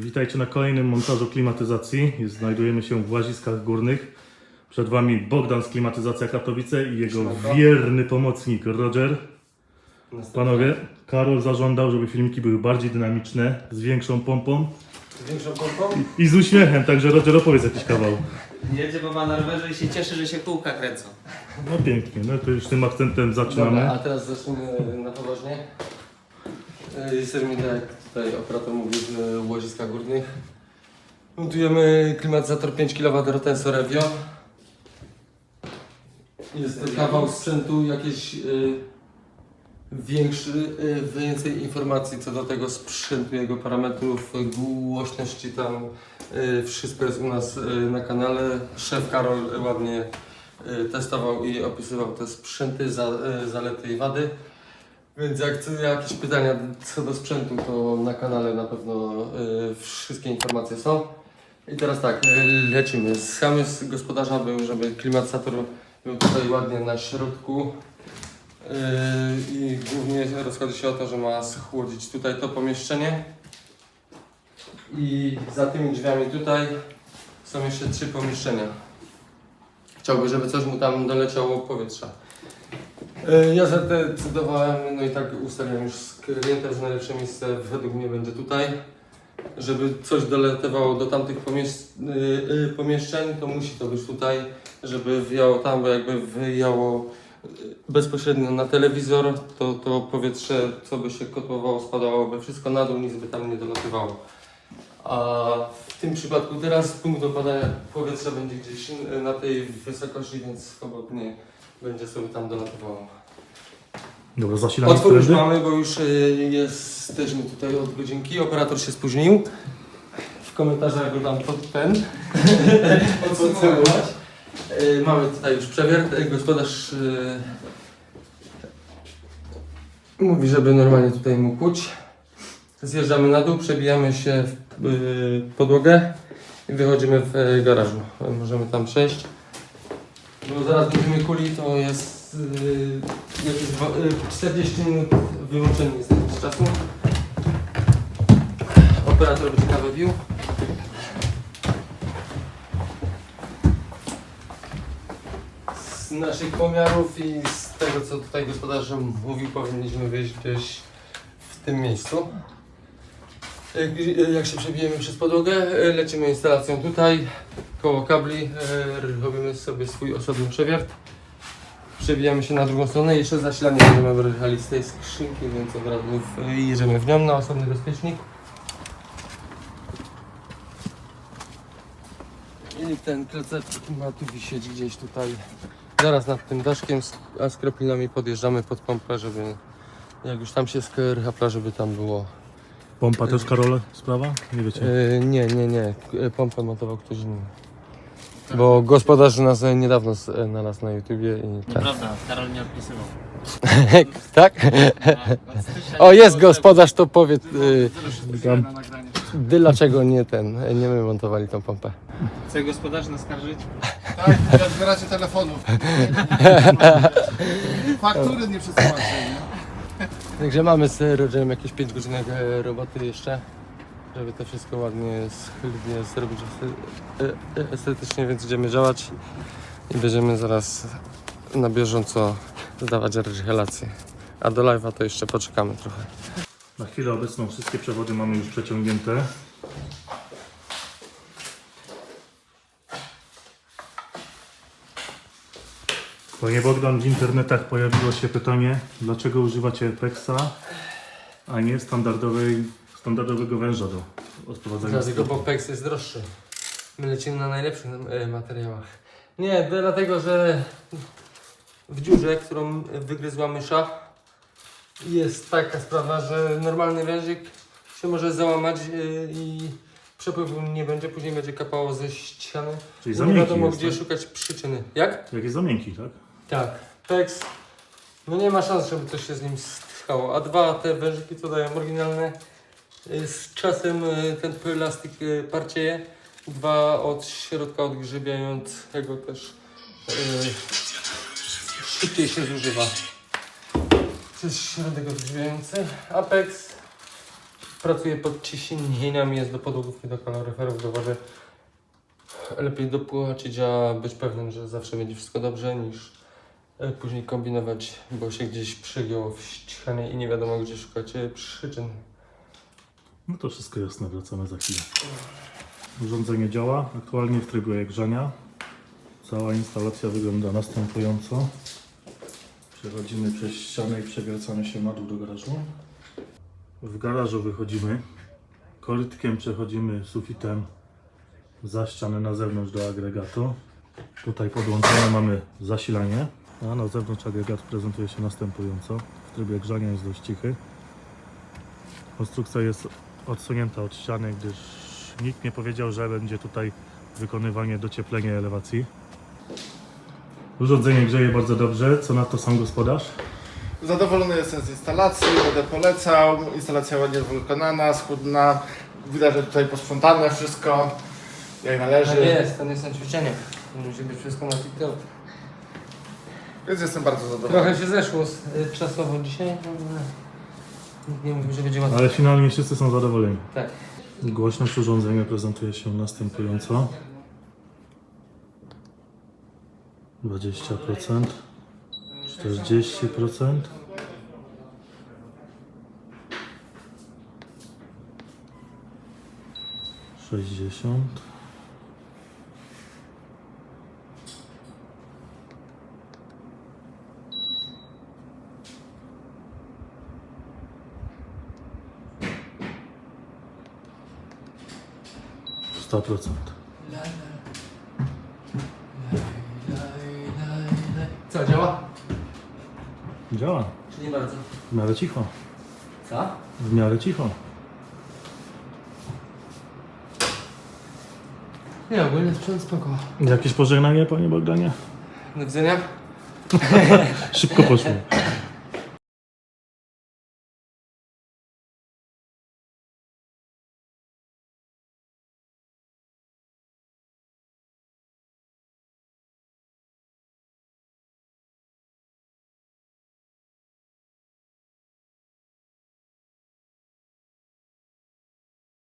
Witajcie na kolejnym montażu klimatyzacji. Znajdujemy się w Łaziskach Górnych. Przed Wami Bogdan z Klimatyzacja Katowice i jego wierny pomocnik Roger. Panowie, Karol zażądał, żeby filmiki były bardziej dynamiczne, z większą pompą Większą pompą? i z uśmiechem, także Roger opowiedz jakiś kawał. Jedzie baba na rowerze i się cieszy, że się kółka kręcą. No pięknie, no to już tym akcentem zaczynamy. Dobra, a teraz zacznijmy na poważnie. E, Jesteśmy, tak jak tutaj operator mówił, w Łoziskach Górnych. Montujemy klimatyzator 5 kW Rotenso Revio. Jest to kawał sprzętu, jakieś y, większy, y, więcej informacji co do tego sprzętu, jego parametrów, głośności tam. y, Wszystko jest u nas y, na kanale. Szef Karol ładnie y, testował i opisywał te sprzęty, za, y, zalety i wady. Więc jak co, jakieś pytania co do sprzętu, to na kanale na pewno y, wszystkie informacje są. I teraz tak, y, lecimy. Zamysł gospodarza był, żeby klimatyzator był tutaj ładnie na środku. Yy, I głównie rozchodzi się o to, że ma schłodzić tutaj to pomieszczenie. I za tymi drzwiami tutaj są jeszcze trzy pomieszczenia. Chciałby, żeby coś mu tam doleciało powietrza. Yy, Ja zadecydowałem, no i tak ustaliłem już z klientem, że najlepsze miejsce według mnie będzie tutaj. Żeby coś doletywało do tamtych yy, yy, pomieszczeń, to musi to być tutaj, żeby wiało tam, bo jakby wyjało bezpośrednio na telewizor, to, to powietrze, co by się kotłowało, spadałoby wszystko na dół, nic by tam nie dolatywało. A w tym przypadku teraz punkt opadania powietrza będzie gdzieś y, na tej wysokości, więc swobodnie będzie sobie tam dolatywało. Dobra, zasilamy Otwór już mamy, bo już y, jesteśmy tutaj od godzinki. Operator się spóźnił. W komentarzach go dam pod ten. Podsumować. Y, Mamy tutaj już przewiert. Y, Gospodarz y, mówi, żeby normalnie tutaj mu kuć. Zjeżdżamy na dół, przebijamy się w y, podłogę i wychodzimy w y, garażu. Możemy tam przejść. Bo zaraz będziemy kuli, to jest y, jakieś dwa- y, 40 minut wyłączenie z czasu. Operator będzie kawę pił. Z naszych pomiarów i z tego co tutaj gospodarz mówił powinniśmy wyjść gdzieś w tym miejscu. Jak, jak się przebijemy przez podłogę, y, lecimy instalacją tutaj, koło kabli, robimy sobie swój osobny przewiert. Przebijamy się na drugą stronę, jeszcze zasilanie będziemy brali z tej skrzynki, więc od razu jedziemy w nią na osobny bezpiecznik. I ten klecek ma tu wisieć gdzieś tutaj, zaraz nad tym daszkiem, a z kroplinami podjeżdżamy pod pompę, żeby jak już tam się skrychapla, żeby tam było Pompa też Karol sprawa? Nie wiecie. E, nie, nie, nie. Pompę montował ktoś inny. Bo gospodarz nas e, niedawno e, znalazł na YouTubie i tak. Nieprawda, Karol nie odpisywał. tak? O, jest gospodarz, to powiedz, y, Tam. dlaczego nie ten, nie my montowali tą pompę. Chce gospodarz naskarżyć? Tak, jak zbieracie telefonów. Faktury nie przesyłacie, nie? Także mamy z Rogerem jakieś 5 godzinek e, roboty jeszcze, żeby to wszystko ładnie, schludnie zrobić e, e, estetycznie, więc idziemy działać i będziemy zaraz na bieżąco zdawać relacje. A do live'a to jeszcze poczekamy trochę. Na chwilę obecną wszystkie przewody mamy już przeciągnięte. Panie Bogdan, w internetach pojawiło się pytanie, dlaczego używacie Pexa, a nie standardowej, standardowego węża do odprowadzania Dlatego stopu? Popex jest droższy. My lecimy na najlepszych e, materiałach. Nie, dlatego, że w dziurze, którą wygryzła mysza, jest taka sprawa, że normalny wężyk się może załamać e, i przepływu nie będzie, później będzie kapało ze ściany. Czyli za Nie miękki wiadomo jest, gdzie tak? szukać przyczyny. Jak? Jak jest za miękki, tak? Tak. Pex. No nie ma szans, żeby coś się z nim stało. A dwa te wężyki, co dają oryginalne, y, z czasem y, ten plastik y, parcieje. Dwa od środka odgrzebiającego też y, szybciej się zużywa. Przez środek odgrzebiający. Apex pracuje pod ciśnieniami, jest do podłogów i do kaloryferów, do wody. Lepiej dopłacić, a być pewnym, że zawsze będzie wszystko dobrze, niż później kombinować, bo się gdzieś przygięło w ścianie i nie wiadomo gdzie szukać e, przyczyn. No to wszystko jasne, wracamy za chwilę. Urządzenie działa aktualnie w trybie grzania. Cała instalacja wygląda następująco. Przechodzimy przez ścianę i przewracamy się na dół do garażu. W garażu wychodzimy. Korytkiem przechodzimy sufitem za ścianę na zewnątrz do agregatu. Tutaj podłączone mamy zasilanie, a na zewnątrz agregat prezentuje się następująco. W trybie grzania jest dość cichy. Konstrukcja jest odsunięta od ściany, gdyż nikt nie powiedział, że będzie tutaj wykonywanie docieplenia elewacji. Urządzenie grzeje bardzo dobrze. Co na to sam gospodarz? Zadowolony jestem z instalacji, będę polecał. Instalacja ładnie wykonana, schudna. Widać, że tutaj posprzątane wszystko, jak należy. Tak jest, ten jest na ćwiczenie. Musi być wszystko na TikTok. Więc jestem bardzo zadowolony. Trochę się zeszło z, y, czasowo dzisiaj. ale Nikt nie mówił, że będzie łatwo. Ale finalnie wszyscy są zadowoleni. Tak. Głośność urządzenia prezentuje się następująco. 20%, 40%, 60%, sto procent. Co, działa? Działa. Czy nie bardzo? W miarę cicho. Co? W miarę cicho. Nie, ogólnie sprzęt spoko. Jakieś pożegnanie, panie Bogdanie? Do widzenia. Szybko poszło.